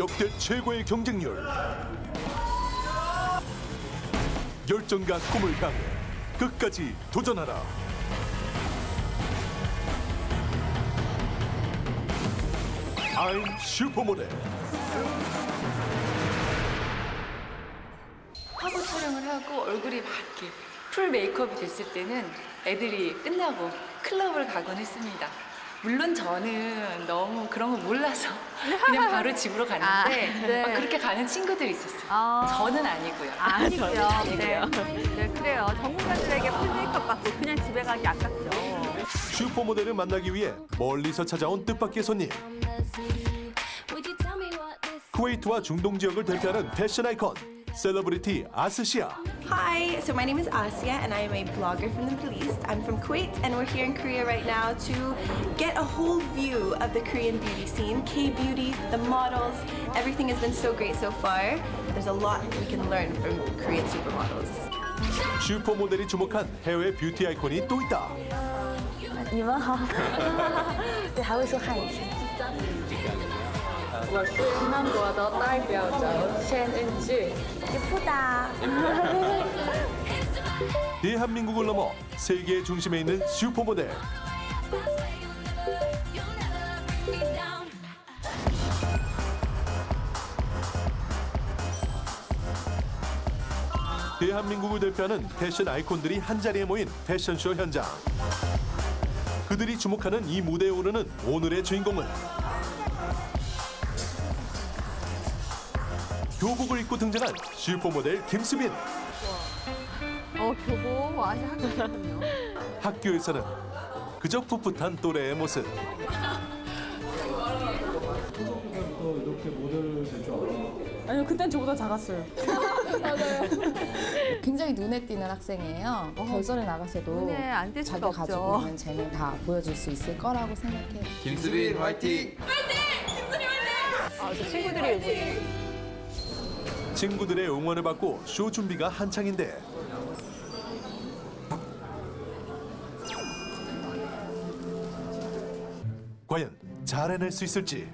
역대 최고의 경쟁률. 열정과 꿈을 향해 끝까지 도전하라. I'm 슈퍼모델 화보 촬영을 하고 얼굴이 막 이렇게 풀 메이크업이 됐을 때는 애들이 끝나고 클럽을 가곤 했습니다. 물론 저는 너무 그런 거 몰라서 그냥 바로 집으로 갔는데 아, 네. 막 그렇게 가는 친구들이 있었어요. 아. 저는 아니고요. 아니고요. 아니고요. 네. 네, 그래요. 전문가들에게 풀 메이크업 받고 그냥 집에 가기 아깝죠. 슈퍼모델을 만나기 위해 멀리서 찾아온 뜻밖의 손님 쿠웨이트와 중동 지역을 대표하는 패션 아이콘 셀러브리티 아스시아 Hi, so my name is Asia and I am a blogger from the Middle East. I'm from Kuwait and we're here in Korea right now to get a whole view of the Korean beauty scene, K-beauty, the models. Everything has been so great so far. There's a lot we can learn from Korean supermodels. 슈퍼모델이 주목한 해외 뷰티 아이콘이 또 있다 你们好，对，还会说汉语。 我是韩国的代表者千恩智。 예쁘다. 대한민국을 넘어 세계의 중심에 있는 슈퍼모델 대한민국을 대표하는 패션 아이콘들이 한자리에 모인 패션쇼 현장 그들이 주목하는 이 무대에 오르는 오늘의 주인공은 교복을 입고 등장한 슈퍼모델 김수빈 어, 교복 아직 학생이군요. 학교에서는 그저 풋풋한 또래의 모습 아니요, 그땐 저보다 작았어요. 굉장히 눈에 띄는 학생이에요. 결선에 나갔을 때도 눈에 안 수가 자기가 가지고 없죠. 있는 재능 다 보여줄 수 있을 거라고 생각해요. 김수빈 화이팅! 아, 저 친구들이 친구들의 응원을 받고 쇼 준비가 한창인데 과연 잘 해낼 수 있을지.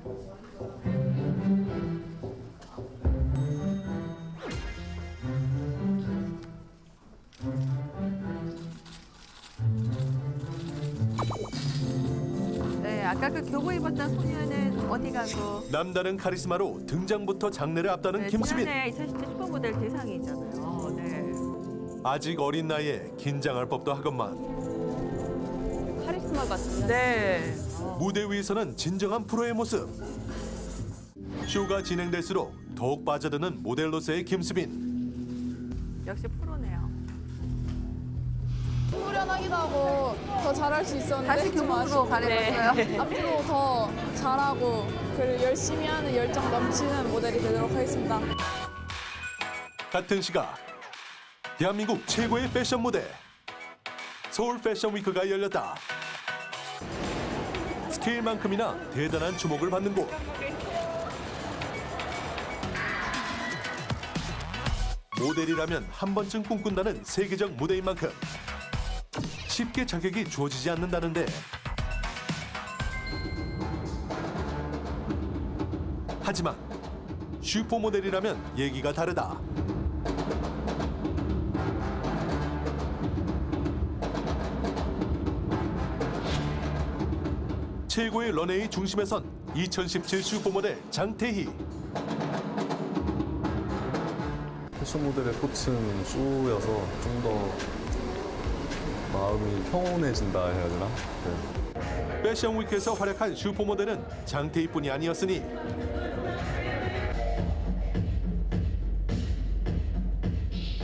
네, 아까 그 교복 입었던 소녀는 어디 가고 남다른 카리스마로 등장부터 장래를 앞다는 네, 김수빈 지난해 2017 슈퍼모델 대상이잖아요. 네. 아직 어린 나이에 긴장할 법도 하건만 카리스마가 진짜 네. 무대 위에서는 진정한 프로의 모습 쇼가 진행될수록 더욱 빠져드는 모델로서의 김수빈 역시 프로네요. 후련하기도 하고 더 잘할 수 있었는데 다시 좀 교복으로 아쉽고. 가려졌어요. 앞으로 더 잘하고 그리고 열심히 하는 열정 넘치는 모델이 되도록 하겠습니다. 같은 시각 대한민국 최고의 패션 무대 서울 패션 위크가 열렸다. 스케일만큼이나 대단한 주목을 받는 곳. 모델이라면 한 번쯤 꿈꾼다는 세계적 무대인 만큼 쉽게 자격이 주어지지 않는다는데 하지만 슈퍼모델이라면 얘기가 다르다. 최고의 런웨이 중심에 선 2017 슈퍼모델 장태희 패션 모델의 꽃은 쇼여서 좀 더 마음이 평온해진다 해야 되나? 네. 패션 위크에서 활약한 슈퍼모델은 장태희뿐이 아니었으니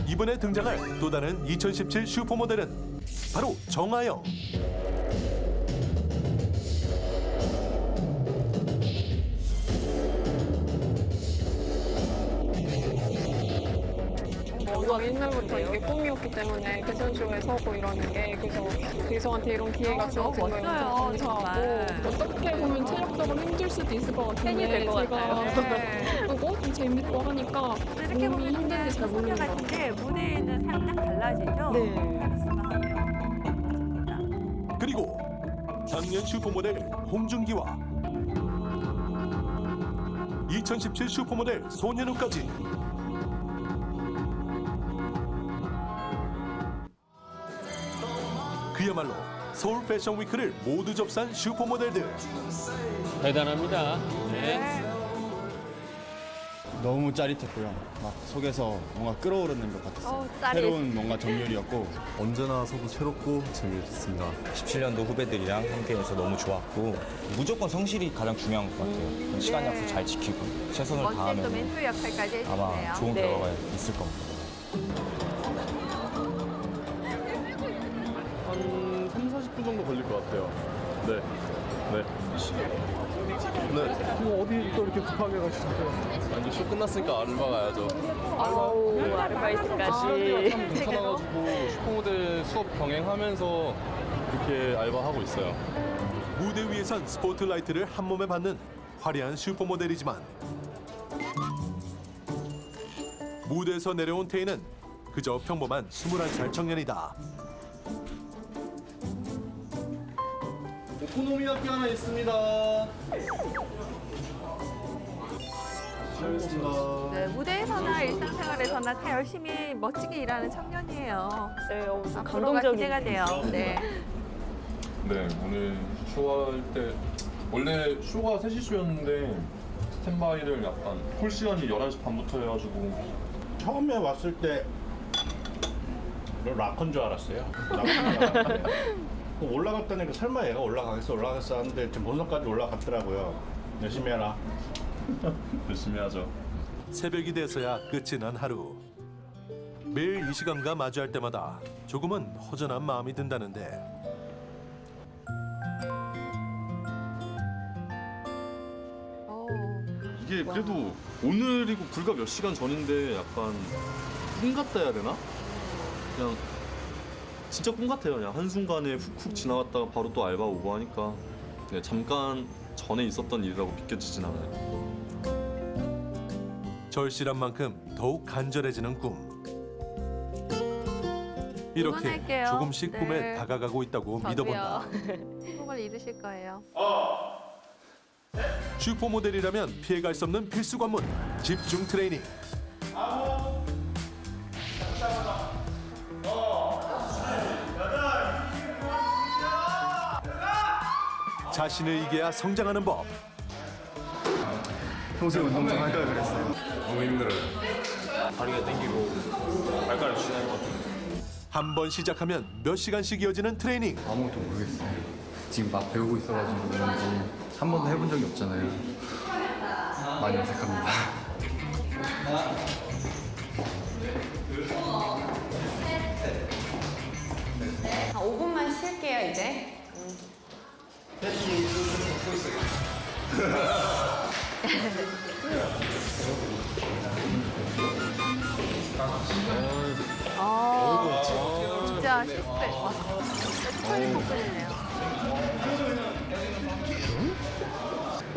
이번에 등장할 또 다른 2017 슈퍼모델은 바로 정아영 워낙 옛날부터 이게 꿈이었기 때문에 패션 쇼에 서고 이러는 게 그래서 대성한테 이런 기회가 어, 주어진 너무 거에 멋져요, 정말. 감사하고 어떻게 보면 체력적으로 힘들 수도 있을 것 같은데 팬이 될것 제가 같아요. 네. 그리고 좀 재밌고 하니까 이렇게 몸이 보면 힘든 게잘 모르는 것 같아요. 게 무대에는 살짝 달라지죠? 네. 카리스마 하면. 멋집니다. 그리고 작년 슈퍼모델 홍준기와 2017 슈퍼모델 소년우까지 그야말로 서울 패션 위크를 모두 접수한 슈퍼모델들 대단합니다. 너무 짜릿했고요. 막 속에서 뭔가 끌어오르는 것 같았어요. 짜릿. 새로운 뭔가 정렬이었고 언제나 서로 새롭고 재미있습니다. 17년도 후배들이랑 함께해서 너무 좋았고 무조건 성실이 가장 중요한 것 같아요. 시간 약속 잘 지키고 최선을 다하면 멘토 역할까지 아마. 좋은 네. 결과가 있을 겁니다. 네. 네. 뭐 어디 또 이렇게 급하게 가시죠? 아, 이제 쇼 끝났으니까 알바 가야죠. 아우, 아르바이트까지. 참 괜찮아가지고 슈퍼모델 수업 병행하면서 이렇게 알바하고 있어요. 무대 위에선 스포트라이트를 한 몸에 받는 화려한 슈퍼모델이지만 무대에서 내려온 태희는 그저 평범한 21살 청년이다. 오코노미야키 하나 있습니다. 알겠습니다. 네, 무대에서나 일상생활에서나 다 열심히 멋지게 일하는 청년이에요. 네, 어, 앞으로가 기대가 돼요. 네. 네, 오늘 쇼할 때 원래 쇼가 3시 쇼였는데 스탠바이를 약간 콜 시간이 11시 반부터 해가지고 처음에 왔을 때 락커인 줄 알았어요. 락커인 줄 알았는데 올라갔다니까 그 설마 얘가 올라가겠어 올라가겠어 하는데 지금 본선까지 올라갔더라고요. 열심히 해라. 열심히 하죠. 새벽이 돼서야 끝이 난 하루. 매일 이 시간과 마주할 때마다 조금은 허전한 마음이 든다는데 오, 이게 그래도 오늘이고 불과 몇 시간 전인데 약간 꿈 같다 해야 되나? 그냥 진짜 꿈 같아요. 그냥 한순간에 훅훅 지나갔다가 바로 또 알바 오고 하니까 네, 잠깐 전에 있었던 일이라고 믿겨지진 않아요. 절실한 만큼 더욱 간절해지는 꿈. 이렇게 응원할게요. 조금씩 꿈에 네. 다가가고 있다고 믿어본다. 꿈을 이루실 거예요. 슈퍼모델이라면 피해갈 수 없는 필수 관문 집중 트레이닝. 자신을 이겨야 성장하는 법. 평소에 운동 좀 할걸 그랬어요. 너무 힘들어요. 다리가 땡기고 발가락 쥐는 것 같아요. 한 번 시작하면 몇 시간씩 이어지는 트레이닝. 아무것도 모르겠어요. 지금 막 배우고 있어가지고 그런지 한 번도 해본 적이 없잖아요. 많이 어색합니다. 아, 진짜 시스템. 와, 스토리 폭군이네요.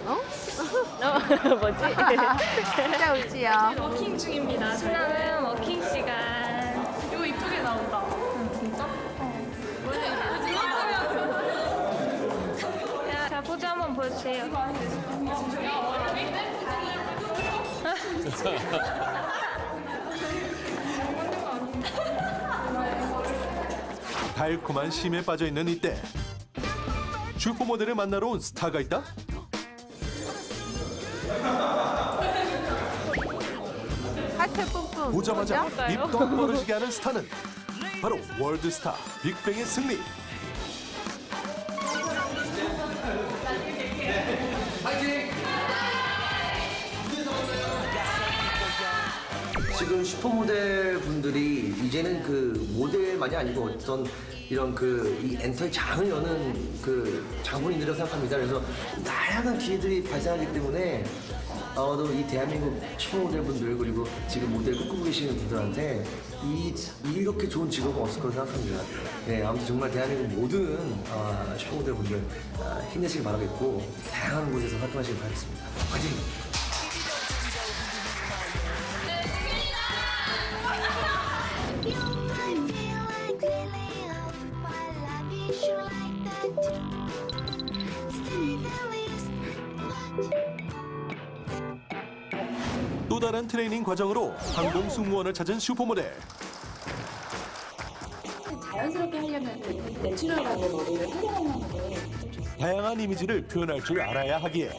어? 뭐지? 진짜 웃지요. 워킹 중입니다. 신나는 한번 보여주세요. 달콤한 심에 빠져 있는 이때 슈퍼모델을 만나러 온 스타가 있다. 하트 뿜뿜. 보자마자 뭐죠? 입떡 벌어지게 하는 스타는 바로 월드스타 빅뱅의 승리. 슈퍼모델 분들이 이제는 그 모델만이 아니고 어떤 이런 그 이 엔터의 장을 여는 그 장본인들이라고 생각합니다. 그래서 다양한 기회들이 발생하기 때문에 아마도 이 대한민국 슈퍼모델 분들 그리고 지금 모델 꿈꾸고 계시는 분들한테 이 이렇게 좋은 직업은 없을 거라고 생각합니다. 네, 아무튼 정말 대한민국 모든 아, 슈퍼모델 분들 아, 힘내시길 바라겠고 다양한 곳에서 활동하시길 바라겠습니다. 화이팅! 다른 트레이닝 과정으로 항공 승무원을 찾은 슈퍼모델. 자연스럽게 하려면 내추럴하게 머리를 활용하는 게 다양한 이미지를 표현할 줄 알아야 하기에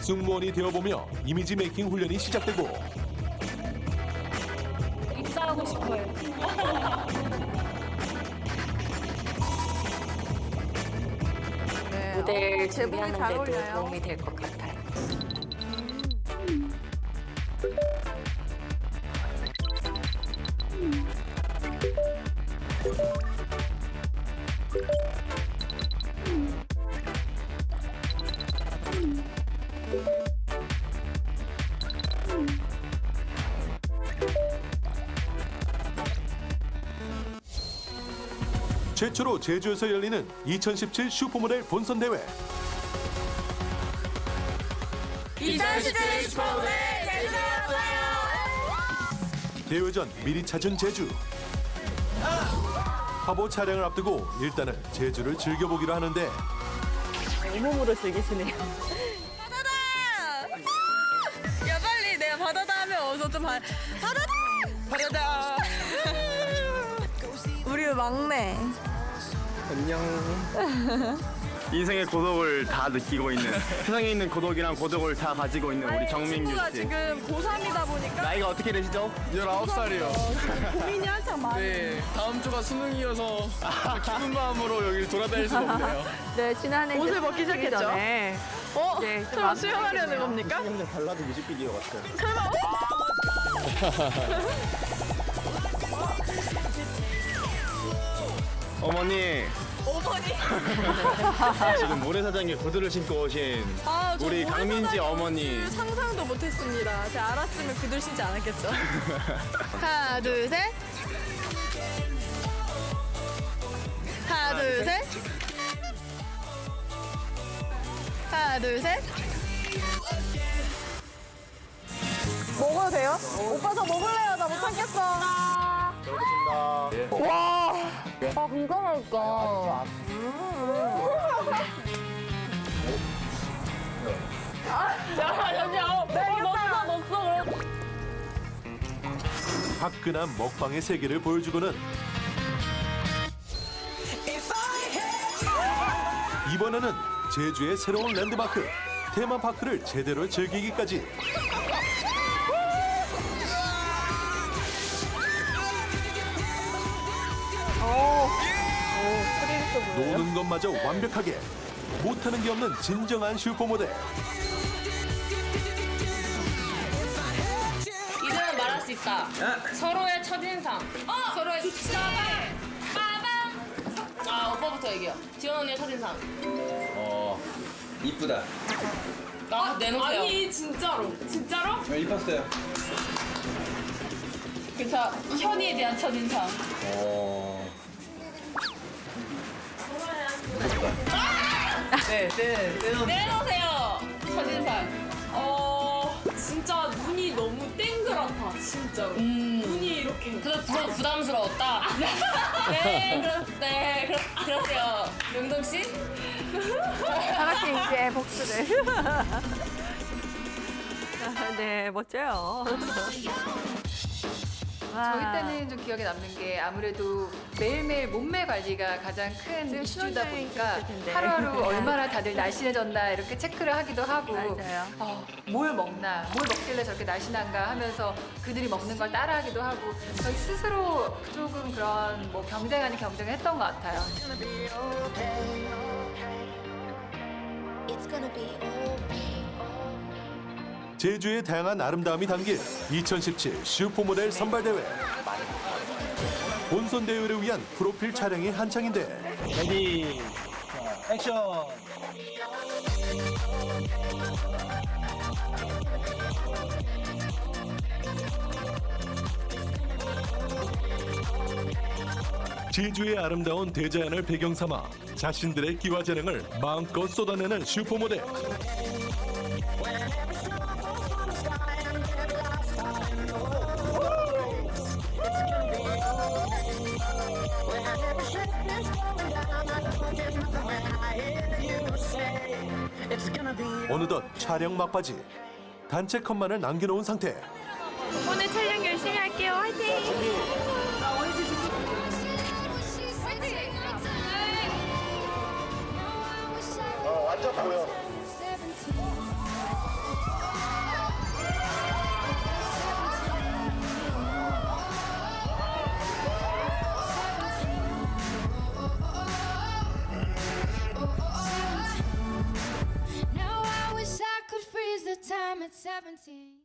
승무원이 되어보며 이미지 메이킹 훈련이 시작되고 입사하고 싶어요. 네. 무대를 어, 제목이 잘 준비하는 데도 어울려요. 도움이 될 것 같아요. 최초로 제주에서 열리는 2017 슈퍼모델 본선 대회. 2017 슈퍼모델 대회 전 미리 찾은 제주. 화보 촬영을 앞두고 일단은 제주를 즐겨보기로 하는데 온몸으로 즐기시네요. 야 빨리 내가 바다다 하면 어서 좀 바, 바다다 바다다 우리 막내 안녕. 인생의 고독을 다 느끼고 있는 세상에 있는 고독이랑 고독을 다 가지고 있는 우리 정민규 친구가 씨. 지금 고3이다 보니까 나이가 어떻게 되시죠? 19살이요. 고민이 한창 많아요 네, 다음 주가 수능이어서 기쁜 마음으로 여기 돌아다닐 수가 없네요. 네, 지난해 이제 옷을 벗기 시작했죠? 전에 어? 네, 좀 설마 수영하려는. 겁니까? 그냥 발라드 뮤직비디오 같아요. 설마 어? 어머니, 어머니. 지금 모래사장에 구두를 신고 오신 아, 저 우리 강민지 어머니. 상상도 못했습니다. 제가 알았으면 그들 신지 않았겠죠. 하나 둘 셋. 하나 둘 셋. 하나 둘 셋. 먹어도 돼요? 오빠 저 먹을래요? 나 못 참겠어. 와, 아 진짜 맛있다. 아, 야, 잠시만. 내가 넣었어, 넣었어. 화끈한 먹방의 세계를 보여주고는 이번에는 제주의 새로운 랜드마크 테마파크를 제대로 즐기기까지 오, 오, 스릴 있어 보여요. 노는 것마저 완벽하게 못하는 게 없는 진정한 슈퍼모델 이제는 말할 수 있다. 서로의 첫인상. 서로의 첫인상. 빠밤. 아 오빠부터 얘기해. 지원 언니의 첫인상. 어 이쁘다. 아 내놓으세요. 아니 진짜로. 진짜로? 어, 이뻤어요. 그쵸. 현이에 대한 첫인상. 어 네, 네, 내놓으세요. 첫인상. 어, 진짜 눈이 너무 땡그랗다, 진짜로. 눈이 이렇게. 그래, 부담, 부담스러웠다. 네, 그렇, 네, 그렇, 그렇대요. 명동 씨? 다 같이 이제 복수를. 네, 멋져요. 와. 저희 때는 좀 기억에 남는 게 아무래도 매일매일 몸매 관리가 가장 큰 이슈다 보니까 있을 텐데. 하루하루 얼마나 다들 날씬해졌나 이렇게 체크를 하기도 하고 맞아요. 어, 뭘 먹나 뭘 먹길래 저렇게 날씬한가 하면서 그들이 먹는 걸 따라하기도 하고 저희 스스로 조금 그런 뭐 경쟁 아닌 경쟁을 했던 것 같아요. 제주의 다양한 아름다움이 담긴 2017 슈퍼모델 선발대회. 본선 대회를 위한 프로필 촬영이 한창인데. 레디. 액션. 제주의 아름다운 대자연을 배경 삼아 자신들의 기와 재능을 마음껏 쏟아내는 슈퍼모델 어느덧 촬영 막바지 단체 컷만을 남겨놓은 상태. 心.